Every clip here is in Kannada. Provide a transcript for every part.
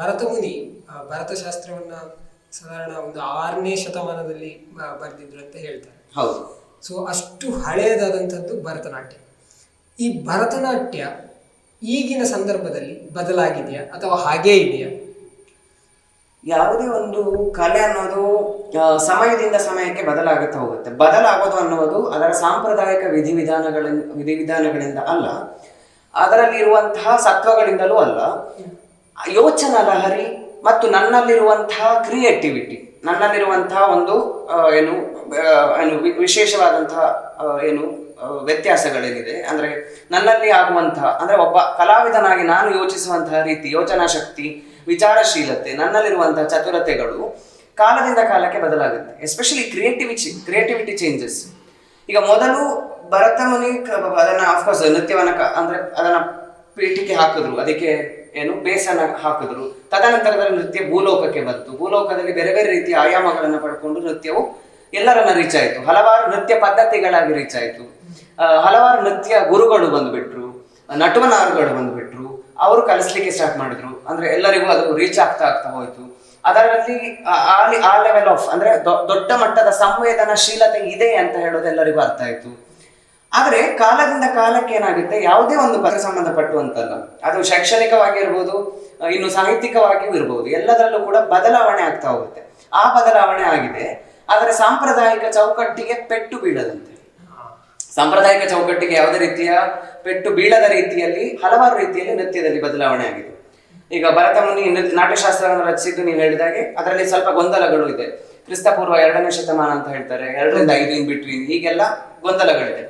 ಭರತ ಮುನಿ ಭರತಶಾಸ್ತ್ರವನ್ನ ಸಾಧಾರಣ ಒಂದು ಆರನೇ ಶತಮಾನದಲ್ಲಿ ಬರೆದಿದ್ರು ಅಂತ ಹೇಳ್ತಾರೆ. ಹೌದು. ಸೊ ಅಷ್ಟು ಹಳೆಯದಾದಂಥದ್ದು ಭರತನಾಟ್ಯ. ಈ ಭರತನಾಟ್ಯ ಈಗಿನ ಸಂದರ್ಭದಲ್ಲಿ ಬದಲಾಗಿದೆಯಾ ಅಥವಾ ಹಾಗೇ ಇದೆಯಾ? ಯಾವುದೇ ಒಂದು ಕಲೆ ಅನ್ನೋದು ಸಮಯದಿಂದ ಸಮಯಕ್ಕೆ ಬದಲಾಗುತ್ತಾ ಹೋಗುತ್ತೆ. ಬದಲಾಗೋದು ಅನ್ನೋದು ಅದರ ಸಾಂಪ್ರದಾಯಿಕ ವಿಧಿವಿಧಾನಗಳಿಂದ ವಿಧಿವಿಧಾನಗಳಿಂದ ಅಲ್ಲ ಅದರಲ್ಲಿರುವಂತಹ ಸತ್ವಗಳಿಂದಲೂ ಅಲ್ಲ. ಯೋಚನಾ ಲಹರಿ ಮತ್ತು ನನ್ನಲ್ಲಿರುವಂತಹ ಕ್ರಿಯೇಟಿವಿಟಿ, ನನ್ನಲ್ಲಿರುವಂತಹ ಒಂದು ಏನು ಏನು ವಿಶೇಷವಾದಂತಹ ಏನು ವ್ಯತ್ಯಾಸಗಳೇನಿದೆ ಅಂದರೆ ನನ್ನಲ್ಲಿ ಆಗುವಂತಹ, ಅಂದರೆ ಒಬ್ಬ ಕಲಾವಿದನಾಗಿ ನಾನು ಯೋಚಿಸುವಂತಹ ರೀತಿ, ಯೋಚನಾ ಶಕ್ತಿ, ವಿಚಾರಶೀಲತೆ, ನನ್ನಲ್ಲಿರುವಂತಹ ಚತುರತೆಗಳು ಕಾಲದಿಂದ ಕಾಲಕ್ಕೆ ಬದಲಾಗುತ್ತೆ. ಎಸ್ಪೆಷಲಿ ಕ್ರಿಯೇಟಿವಿಟಿ ಕ್ರಿಯೇಟಿವಿಟಿ ಚೇಂಜಸ್ ಈಗ ಮೊದಲು ಭರತಮುನಿ ಅದನ್ನು ಅಫ್ಕೋರ್ಸ್ ನೃತ್ಯವನ್ನು ಅಂದ್ರೆ ಅದನ್ನ ಪೀಠಿಗೆ ಹಾಕಿದ್ರು. ಅದಕ್ಕೆ ಏನು? ಬೇಸನ ಹಾಕಿದ್ರು. ತದನಂತರದಲ್ಲಿ ನೃತ್ಯ ಭೂಲೋಕಕ್ಕೆ ಬಂತು. ಭೂಲೋಕದಲ್ಲಿ ಬೇರೆ ಬೇರೆ ರೀತಿಯ ಆಯಾಮಗಳನ್ನು ಪಡ್ಕೊಂಡು ನೃತ್ಯವು ಎಲ್ಲರನ್ನ ರೀಚ್ ಆಯಿತು. ಹಲವಾರು ನೃತ್ಯ ಪದ್ಧತಿಗಳಾಗಿ ರೀಚ್ ಆಯ್ತು. ಹಲವಾರು ನೃತ್ಯ ಗುರುಗಳು ಬಂದ್ಬಿಟ್ರು. ನಟುವನಾರುಗಳು ಬಂದ್ಬಿಟ್ರು. ಅವರು ಕಲಿಸ್ಲಿಕ್ಕೆ ಸ್ಟಾರ್ಟ್ ಮಾಡಿದ್ರು. ಅಂದ್ರೆ ಎಲ್ಲರಿಗೂ ಅದು ರೀಚ್ ಆಗ್ತಾ ಆಗ್ತಾ ಹೋಯ್ತು. ಅದರಲ್ಲಿ ಆ- ಲೆವೆಲ್ ಆಫ್ ಅಂದ್ರೆ ದೊಡ್ಡ ಮಟ್ಟದ ಸಂವೇದನಾಶೀಲತೆ ಇದೆ ಅಂತ ಹೇಳೋದು ಎಲ್ಲರಿಗೂ ಅರ್ಥ ಆಯ್ತು. ಆದ್ರೆ ಕಾಲದಿಂದ ಕಾಲಕ್ಕೆ ಏನಾಗುತ್ತೆ? ಯಾವುದೇ ಒಂದು ಪದ ಸಂಬಂಧಪಟ್ಟುವಂಥದ್ದು ಅದು ಶೈಕ್ಷಣಿಕವಾಗಿರ್ಬೋದು ಇನ್ನು ಸಾಹಿತ್ಯಿಕವಾಗಿಯೂ ಇರ್ಬೋದು, ಎಲ್ಲದರಲ್ಲೂ ಕೂಡ ಬದಲಾವಣೆ ಆಗ್ತಾ ಹೋಗುತ್ತೆ. ಆ ಬದಲಾವಣೆ ಆಗಿದೆ. ಆದರೆ ಸಾಂಪ್ರದಾಯಿಕ ಚೌಕಟ್ಟಿಗೆ ಪೆಟ್ಟು ಬೀಳದಂತೆ. ಸಾಂಪ್ರದಾಯಿಕ ಚೌಕಟ್ಟಿಗೆ ಯಾವುದೇ ರೀತಿಯ ಪೆಟ್ಟು ಬೀಳದ ರೀತಿಯಲ್ಲಿ, ಹಲವಾರು ರೀತಿಯಲ್ಲಿ ನೃತ್ಯದಲ್ಲಿ ಬದಲಾವಣೆ ಆಗಿದೆ. ಈಗ ಭರತ ಮುನಿ ನೃತ್ಯ ನಾಟ್ಯಶಾಸ್ತ್ರವನ್ನು ರಚಿಸಿದ್ದು ನೀವು ಹೇಳಿದಾಗೆ, ಅದರಲ್ಲಿ ಸ್ವಲ್ಪ ಗೊಂದಲಗಳು ಇದೆ. ಕ್ರಿಸ್ತಪೂರ್ವ ಎರಡನೇ ಶತಮಾನ ಅಂತ ಹೇಳ್ತಾರೆ, ಎರಡರಿಂದ ಐದು ಇನ್ ಬಿಟ್ವೀನ್ ಹೀಗೆಲ್ಲ ಗೊಂದಲಗಳಿದೆ.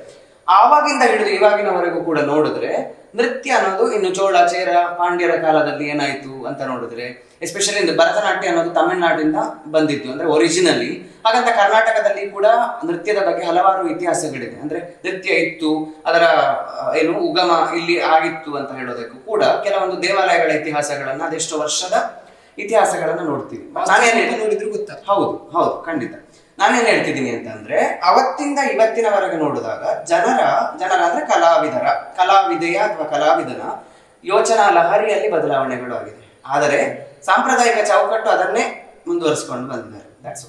ಆವಾಗಿಂದ ಹಿಡಿದು ಇವಾಗಿನವರೆಗೂ ಕೂಡ ನೋಡಿದ್ರೆ ನೃತ್ಯ ಅನ್ನೋದು ಇನ್ನು ಚೋಳ, ಚೇರ, ಪಾಂಡ್ಯರ ಕಾಲದಲ್ಲಿ ಏನಾಯ್ತು ಅಂತ ನೋಡಿದ್ರೆ ಎಸ್ಪೆಷಲಿ ಇಂದು ಭರತನಾಟ್ಯ ಅನ್ನೋದು ತಮಿಳುನಾಡಿಂದ ಬಂದಿದ್ದು ಅಂದ್ರೆ ಒರಿಜಿನಲಿ ಹಾಗಂತ ಕರ್ನಾಟಕದಲ್ಲಿ ಕೂಡ ನೃತ್ಯದ ಬಗ್ಗೆ ಹಲವಾರು ಇತಿಹಾಸಗಳಿದೆ ಅಂದ್ರೆ ನೃತ್ಯ ಇತ್ತು, ಅದರ ಏನು ಉಗಮ ಇಲ್ಲಿ ಆಗಿತ್ತು ಅಂತ ಹೇಳೋದಕ್ಕೂ ಕೂಡ ಕೆಲವೊಂದು ದೇವಾಲಯಗಳ ಇತಿಹಾಸಗಳನ್ನ ಅದೆಷ್ಟೋ ವರ್ಷದ ಇತಿಹಾಸಗಳನ್ನ ನೋಡ್ತೀವಿ. ನಾನೇನ್ ನೋಡಿದ್ರು ಗೊತ್ತಾ ಹೌದು ಹೌದು ಖಂಡಿತ. ನಾನೇನ್ ಹೇಳ್ತಿದ್ದೀನಿ ಅಂತಂದ್ರೆ ಅವತ್ತಿಂದ ಇವತ್ತಿನವರೆಗೆ ನೋಡಿದಾಗ ಜನರ ಜನರ ಅಂದ್ರೆ ಕಲಾವಿದರ ಕಲಾವಿದೆಯ ಅಥವಾ ಕಲಾವಿದನ ಯೋಚನಾ ಲಹರಿಯಲ್ಲಿ ಬದಲಾವಣೆಗಳು ಆಗಿದೆ. ಆದರೆ ಸಾಂಪ್ರದಾಯಿಕ ಚೌಕಟ್ಟು ಅದನ್ನೇ ಮುಂದುವರಿಸಿಕೊಂಡು ಬಂದಿದ್ದಾರೆ. ದಟ್ಸ್